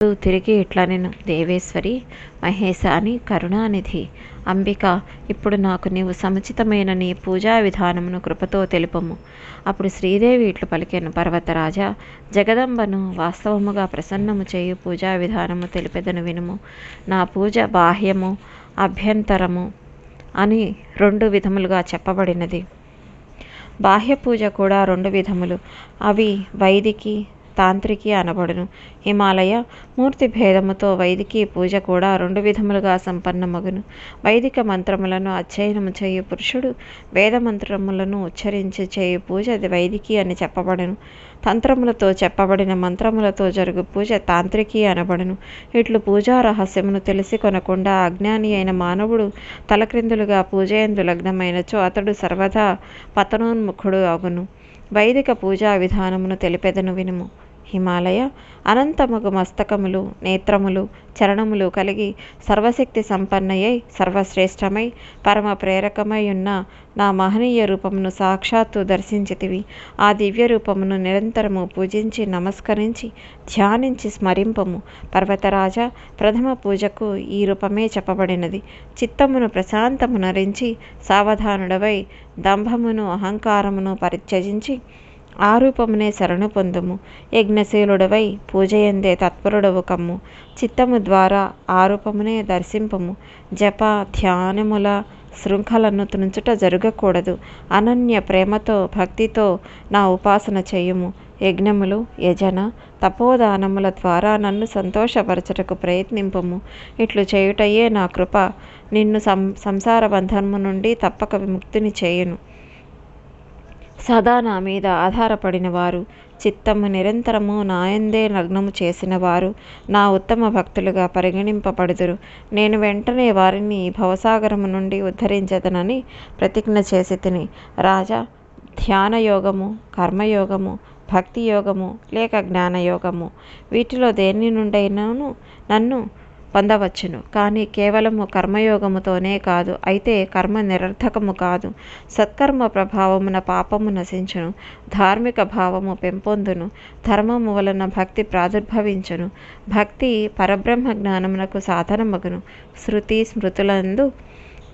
తిరిగి ఇట్లా నేను దేవేశ్వరి మహేశ అని కరుణానిధి అంబిక ఇప్పుడు నాకు నీవు సముచితమైన నీ పూజా విధానమును కృపతో తెలుపము. అప్పుడు శ్రీదేవి ఇట్లు పలికెను పర్వతరాజా జగదంబను వాస్తవముగా ప్రసన్నము చేయు పూజా విధానము తెలిపెదను వినుము. నా పూజ బాహ్యము అభ్యంతరము అని రెండు విధములుగా చెప్పబడినది. బాహ్య పూజ కూడా రెండు విధములు. అవి వైదికి తాంత్రికి అనబడును. హిమాలయ మూర్తి భేదముతో వైదికి పూజ కూడా రెండు విధములుగా సంపన్నమగును. వైదిక మంత్రములను అధ్యయనము చేయు పురుషుడు వేద మంత్రములను ఉచ్చరించి చేయు పూజ అది వైదికి అని చెప్పబడును. తంత్రములతో చెప్పబడిన మంత్రములతో జరుగు పూజ తాంత్రికి అనబడును. ఇట్లు పూజా రహస్యమును తెలిసి కొనకుండా అజ్ఞాని అయిన మానవుడు తలక్రిందులుగా పూజయందు లగ్నమైనచో అతడు సర్వదా పతనోన్ముఖుడు అగును వైదిక పూజా విధానమును తెలిపెదను వినుము. హిమాలయ అనంతముగు మస్తకములు నేత్రములు చరణములు కలిగి సర్వశక్తి సంపన్నయై సర్వశ్రేష్టమై పరమ ప్రేరకమై ఉన్న నా మహనీయ రూపమును సాక్షాత్తు దర్శించితివి. ఆ దివ్య రూపమును నిరంతరము పూజించి నమస్కరించి ధ్యానించి స్మరింపము. పర్వతరాజ ప్రథమ పూజకు ఈ రూపమే చెప్పబడినది. చిత్తమును ప్రశాంతము నరించి సావధానుడవై దంభమును అహంకారమును పరిత్యజించి ఆ రూపమునే శరణు పొందుము. యజ్ఞశీలుడవై పూజయందే తత్పరుడవు కమ్ము. చిత్తము ద్వారా ఆ రూపమునే దర్శింపము. జప ధ్యానముల శృంఖలను తుంచుట జరగకూడదు. అనన్య ప్రేమతో భక్తితో నా ఉపాసన చేయుము. యజ్ఞములు యజన తపోదానముల ద్వారా నన్ను సంతోషపరచుటకు ప్రయత్నింపము. ఇట్లు చేయుటయే నా కృప. నిన్ను సం సంసార బంధము నుండి తప్పక విముక్తిని చేయును. సదా నా మీద ఆధారపడిన వారు చిత్తము నిరంతరము నాయందే లగ్నము చేసిన వారు నా ఉత్తమ భక్తులుగా పరిగణింపబడుదురు. నేను వెంటనే వారిని భవసాగరము నుండి ఉద్ధరించదనని ప్రతిజ్ఞ చేసి తిని రాజా ధ్యానయోగము కర్మయోగము భక్తి యోగము లేక జ్ఞానయోగము. వీటిలో దేని నుండైనాను నన్ను పొందవచ్చును. కానీ కేవలము కర్మయోగముతోనే కాదు అయితే కర్మ నిరర్థకము కాదు. సత్కర్మ ప్రభావమున పాపము నశించును ధార్మిక భావము పెంపొందును ధర్మము వలన భక్తి ప్రాదుర్భవించును. భక్తి పరబ్రహ్మ జ్ఞానమునకు సాధనమగును. శృతి స్మృతులందు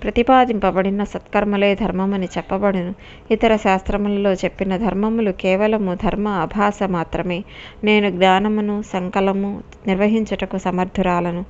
ప్రతిపాదింపబడిన సత్కర్మలే ధర్మమని చెప్పబడును. ఇతర శాస్త్రములలో చెప్పిన ధర్మములు కేవలము ధర్మ అభాస మాత్రమే. నేను జ్ఞానమును సంకలము నిర్వహించుటకు సమర్థురాలను.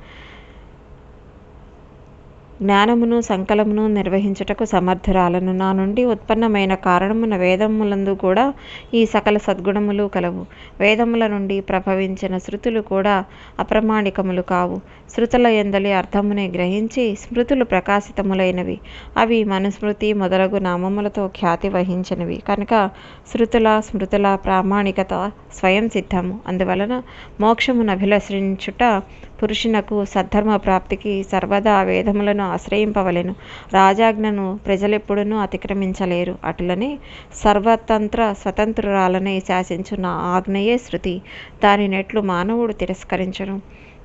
జ్ఞానమును సంకలమును నిర్వహించుటకు సమర్థురాలను. నా నుండి ఉత్పన్నమైన కారణమున వేదములందు కూడా ఈ సకల సద్గుణములు కలవు. వేదముల నుండి ప్రభవించిన శృతులు కూడా అప్రమాణికములు కావు. శృతుల ఎందలి అర్థమునే గ్రహించి స్మృతులు ప్రకాశితములైనవి. అవి మనుస్మృతి మొదలగు నామములతో ఖ్యాతి వహించినవి. కనుక శృతుల స్మృతుల ప్రామాణికత స్వయం సిద్ధము. అందువలన మోక్షమును అభిలషించుట పురుషునకు సద్ధర్మ ప్రాప్తికి సర్వదా వేదములను ఆశ్రయింపవలెను. రాజాజ్ఞను ప్రజలెప్పుడునూ అతిక్రమించలేరు. అటులనే సర్వతంత్ర స్వతంత్రురాలనే శాసించు నా ఆజ్ఞయే శృతి. దాని నెట్లు మానవుడు తిరస్కరించను.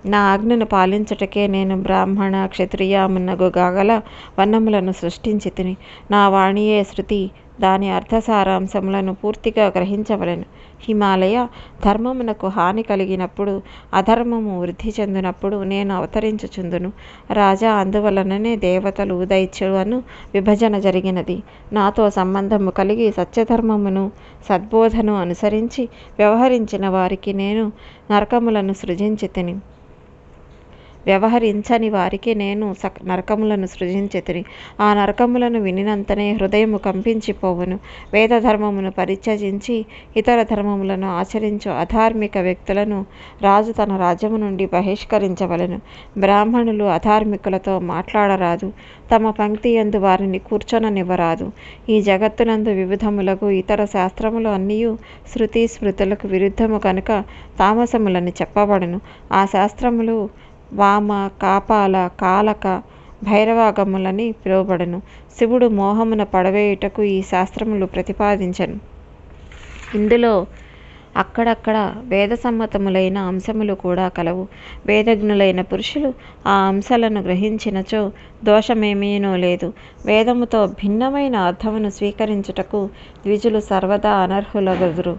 నా ఆజ్ఞను పాలించుటకే నేను బ్రాహ్మణ క్షత్రియ మున్నగు గాగల వర్ణములను సృష్టించి తిని నా వాణియే శృతి. దాని అర్థసారాంశములను పూర్తిగా గ్రహించవలెను. హిమాలయ ధర్మమునకు హాని కలిగినప్పుడు అధర్మము వృద్ధి చెందినప్పుడు నేను అవతరించుచుందును. రాజా అందువలననే దేవతలు దైత్యులను విభజన జరిగినది. నాతో సంబంధము కలిగి సత్యధర్మమును సద్బోధను అనుసరించి వ్యవహరించిన వారికి నేను నరకములను సృజించి తిని వ్యవహరించని వారికి నేను సక్ నరకములను సృజించితిని. ఆ నరకములను వినినంతనే హృదయము కంపించిపోవును. వేద ధర్మమును పరిత్యజించి ఇతర ధర్మములను ఆచరించు అధార్మిక వ్యక్తులను రాజు తన రాజ్యము నుండి బహిష్కరించవలెను. బ్రాహ్మణులు అధార్మికులతో మాట్లాడరాదు. తమ పంక్తి యందు వారిని కూర్చొననివ్వరాదు. ఈ జగత్తునందు వివిధములకు ఇతర శాస్త్రములు అన్నీ శృతి స్మృతులకు విరుద్ధము కనుక తామసములని చెప్పబడును. ఆ శాస్త్రములు వామ కాపాల కాలక భైరవాగములని పిలువబడను. శివుడు మోహమున పడవేయుటకు ఈ శాస్త్రములు ప్రతిపాదించను. ఇందులో అక్కడక్కడ వేదసమ్మతములైన అంశములు కూడా కలవు. వేదజ్ఞులైన పురుషులు ఆ అంశాలను గ్రహించినచో దోషమేమీనో లేదు. వేదముతో భిన్నమైన అర్థమును స్వీకరించుటకు ద్విజులు సర్వదా అనర్హులగుదురు.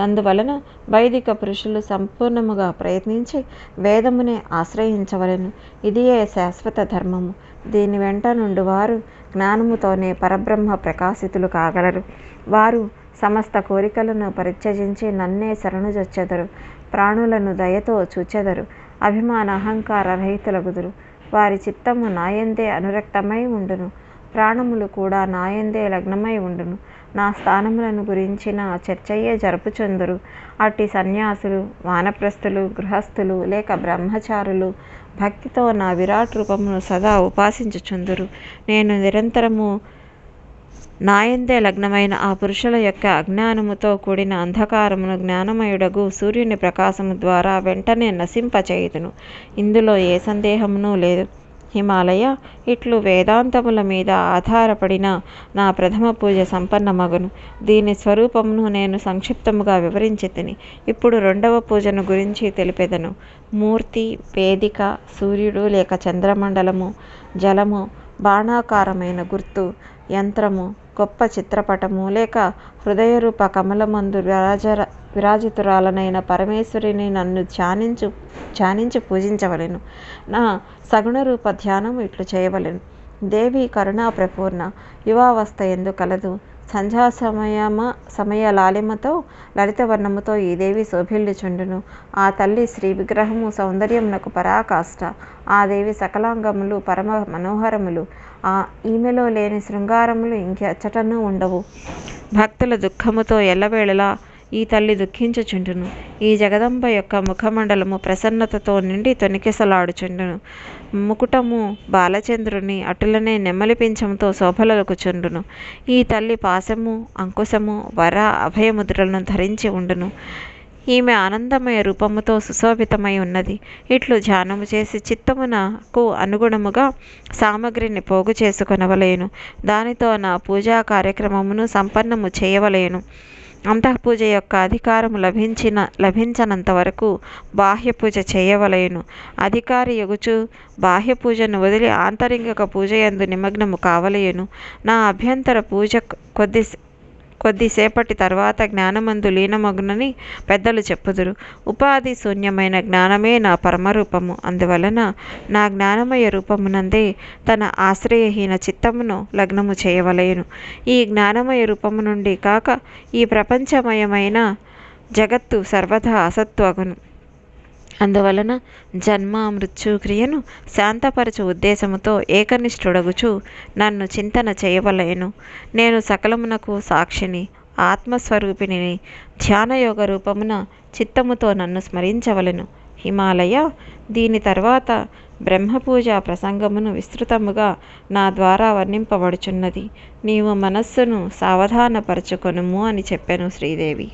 అందువలన వైదిక పురుషులు సంపూర్ణముగా ప్రయత్నించి వేదమునే ఆశ్రయించవలెను. ఇదియే శాశ్వత ధర్మము. దీని వెంట నుండి వారు జ్ఞానముతోనే పరబ్రహ్మ ప్రకాశితులు కాగలరు. వారు సమస్త కోరికలను పరిత్యజించి నన్నే శరణుజొచ్చెదరు. ప్రాణులను దయతో చూచెదరు. అభిమాన అహంకార రహితులగుదురు. వారి చిత్తము నాయందే అనురక్తమై ఉండును. ప్రాణములు కూడా నాయందే లగ్నమై ఉండును. నా స్థానములను గురించిన చర్చయే జరుపుచుందురు. అట్టి సన్యాసులు వానప్రస్థులు గృహస్థులు లేక బ్రహ్మచారులు భక్తితో నా విరాట్ రూపమును సదా ఉపాసించుచుందురు. నేను నిరంతరము నాయందే లగ్నమైన ఆ పురుషుల యొక్క అజ్ఞానముతో కూడిన అంధకారమును జ్ఞానమయుడగు సూర్యుని ప్రకాశము ద్వారా వెంటనే నశింపచేయుదును. ఇందులో ఏ సందేహమునూ లేదు. హిమాలయ ఇట్లు వేదాంతముల మీద ఆధారపడిన నా ప్రథమ పూజ సంపన్నమగును. దీని స్వరూపమును నేను సంక్షిప్తముగా వివరించి తిని ఇప్పుడు రెండవ పూజను గురించి తెలిపెదను. మూర్తి వేదిక సూర్యుడు లేక చంద్రమండలము జలము బాణాకారమైన గుర్తు యంత్రము గొప్ప చిత్రపటము లేక హృదయరూప కమలమందు విరాజ విరాజితురాలనైన పరమేశ్వరిని నన్ను ధ్యానించు ధ్యానించి పూజించవలెను. నా సగుణ రూప ధ్యానం ఇట్లు చేయవలెను. దేవి కరుణా ప్రపూర్ణ యువావస్థ ఎందు కలదు. సంధ్యా సమయమ సమయ లాలిమతో లలితవర్ణముతో ఈ దేవి శోభిల్లుచుండును. ఆ తల్లి శ్రీ విగ్రహము సౌందర్యమునకు పరాకాష్ట. ఆ దేవి సకలాంగములు పరమ మనోహరములు. ఆ ఈమెలో లేని శృంగారములు ఇంకెచ్చటను ఉండవు. భక్తుల దుఃఖముతో ఎల్లవేళలా ఈ తల్లి దుఃఖించుచుండును. ఈ జగదంబ యొక్క ముఖమండలము ప్రసన్నతతో నిండి తొనికిసలాడుచుండును ముకుటము బాలచంద్రుని అటులనే నెమ్మలి పింఛముతో శోభలొలుకుచుండును. ఈ తల్లి పాశము అంకుశము వర అభయముద్రలను ధరించి ఉండును. ఈమె ఆనందమయ రూపముతో సుశోభితమై ఉన్నది. ఇట్లు ధ్యానము చేసి చిత్తమునకు అనుగుణముగా సామగ్రిని పోగు చేసుకొనవలేను. దానితో నా పూజా కార్యక్రమమును సంపన్నము చేయవలేను. అంతఃపూజ యొక్క అధికారము లభించిన లభించనంత వరకు బాహ్య పూజ చేయవలేను. అధికారి ఎగుచు బాహ్య పూజను వదిలి ఆంతరింగిక పూజ యందు నిమగ్నము కావలేను. నా అభ్యంతర పూజ కొద్ది కొద్దిసేపటి తర్వాత జ్ఞానమందు లీనమగునని పెద్దలు చెప్పుదురు. ఉపాధి శూన్యమైన జ్ఞానమే నా పరమరూపము. అందువలన నా జ్ఞానమయ రూపమునందే తన ఆశ్రయహీన చిత్తమును లగ్నము చేయవలేను. ఈ జ్ఞానమయ రూపము నుండి కాక ఈ ప్రపంచమయమైన జగత్తు సర్వదా అసత్వగును అందువలన జన్మ మృత్యుక్రియను శాంతపరచు ఉద్దేశముతో ఏకనిష్ఠుడగుచు నన్ను చింతన చేయవలేను. నేను సకలమునకు సాక్షిని ఆత్మస్వరూపిణిని ధ్యానయోగ రూపమున చిత్తముతో నన్ను స్మరించవలెను. హిమాలయ దీని తర్వాత బ్రహ్మపూజ ప్రసంగమును విస్తృతముగా నా ద్వారా వర్ణింపబడుచున్నది. నీవు మనస్సును సావధానపరచుకొనుము అని చెప్పాను శ్రీదేవి.